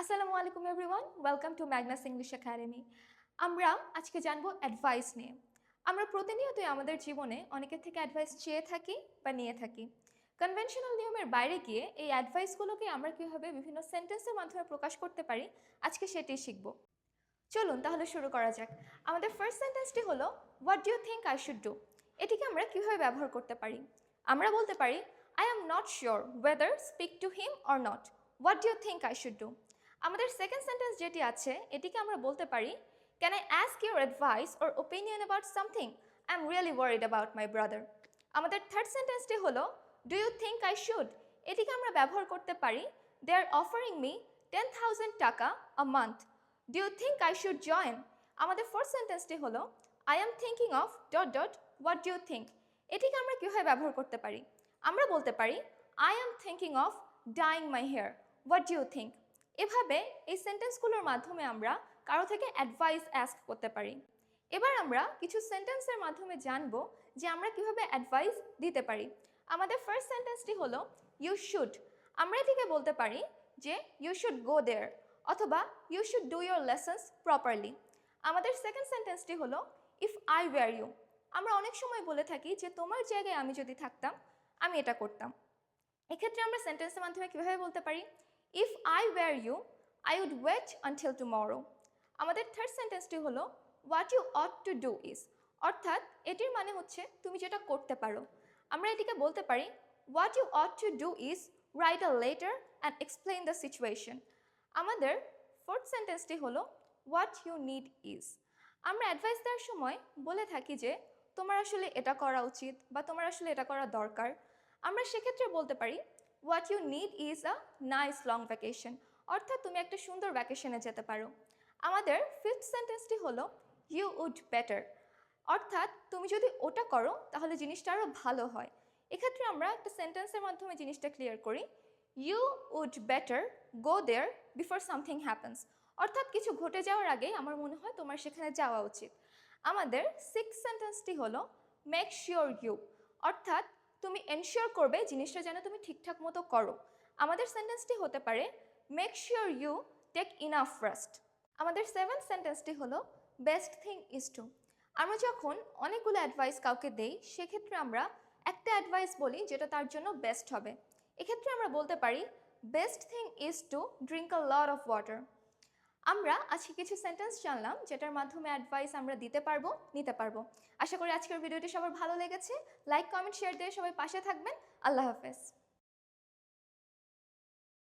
আসসালামু আলাইকুম everyone, welcome to Magnus English academy. আমরা আজকে জানব অ্যাডভাইস নিয়ে। আমরা প্রতিনিয়তই আমাদের জীবনে অনেকের থেকে অ্যাডভাইস চেয়ে থাকি বা নিয়ে থাকি। কনভেনশনাল নিয়মের বাইরে গিয়ে এই অ্যাডভাইসগুলোকে আমরা কীভাবে বিভিন্ন সেন্টেন্সের মাধ্যমে প্রকাশ করতে পারি, আজকে সেটাই শিখব। চলুন তাহলে শুরু করা যাক। আমাদের ফার্স্ট সেন্টেন্সটি হলো what do you think I should do এটিকে আমরা কীভাবে ব্যবহার করতে পারি? আমরা বলতে পারি I am not sure whether speak to him or not what do you think I should do আমাদের সেকেন্ড সেন্টেন্স যেটি আছে, এটিকে আমরা বলতে পারি can I ask your advice or opinion about something I am really worried about my brother আমাদের third সেন্টেন্সটি হলো do you think I should এটিকে আমরা ব্যবহার করতে পারি they are offering me ten thousand টাকা a month do you think I should join আমাদের ফোর্থ সেন্টেন্সটি হলো I am thinking of dot dot what do you think এটিকে আমরা কীভাবে ব্যবহার করতে পারি? আমরা বলতে পারি I am thinking of dyeing my hair what do you think এভাবে এই সেন্টেন্সগুলোর মাধ্যমে আমরা কারও থেকে অ্যাডভাইস অ্যাস্ক করতে পারি। এবার আমরা কিছু সেন্টেন্সের মাধ্যমে জানব যে আমরা কীভাবে অ্যাডভাইস দিতে পারি। আমাদের ফার্স্ট সেন্টেন্সটি হলো ইউ শুড আমরা এটিকে বলতে পারি যে ইউ শুড গো দেয়ার অথবা you should do your lessons properly আমাদের সেকেন্ড সেন্টেন্সটি হলো ইফ আই ওয়্যার ইউ আমরা অনেক সময় বলে থাকি যে, তোমার জায়গায় আমি যদি থাকতাম, আমি এটা করতাম। এক্ষেত্রে আমরা সেন্টেন্সের মাধ্যমে কীভাবে বলতে পারি? If I were you I would wait until tomorrow আমাদের থার্ড সেন্টেন্সটি হলো what you ought to do is অর্থাৎ এটির মানে হচ্ছে তুমি যেটা করতে পারো। আমরা এটিকে বলতে পারি what you ought to do is write a letter and explain the situation আমাদের ফোর্থ সেন্টেন্সটি হলো হোয়াট ইউ নিড ইজ আমরা অ্যাডভাইস দেওয়ার সময় বলে থাকি যে, তোমার আসলে এটা করা উচিত বা তোমার আসলে এটা করা দরকার। আমরা সেক্ষেত্রে বলতে পারি what you need is a nice long vacation অর্থাৎ তুমি একটা সুন্দর ভ্যাকেশনে যেতে পারো। আমাদের ফিফথ সেন্টেন্সটি হলো ইউ উড বেটার অর্থাৎ তুমি যদি ওটা করো, তাহলে জিনিসটা আরও ভালো হয়। এক্ষেত্রে আমরা একটা সেন্টেন্সের মাধ্যমে জিনিসটা ক্লিয়ার করি। You would better go there before something happens অর্থাৎ কিছু ঘটে যাওয়ার আগে আমার মনে হয় তোমার সেখানে যাওয়া উচিত। আমাদের সিক্স সেন্টেন্সটি হলো মেক শিওর ইউ অর্থাৎ তুমি এনশিওর করবে জিনিসটা যেন তুমি ঠিকঠাক মতো করো। আমাদের সেন্টেন্সটি হতে পারে make sure you take enough rest আমাদের সেভেন্থ সেন্টেন্সটি হলো বেস্ট থিং ইজ টু আমরা যখন অনেকগুলো অ্যাডভাইস কাউকে দেই, সেক্ষেত্রে আমরা একটা অ্যাডভাইস বলি যেটা তার জন্য বেস্ট হবে। এক্ষেত্রে আমরা বলতে পারি best thing is to drink a lot of water আমরা আজকে কিছু সেন্টেন্স জানলাম, যেটার মাধ্যমে অ্যাডভাইস আমরা দিতে পারব, নিতে পারব। আশা করি আজকের ভিডিওটি সবার ভালো লেগেছে। লাইক কমেন্ট শেয়ার দিয়ে সবাই পাশে থাকবেন। আল্লাহ হাফেজ।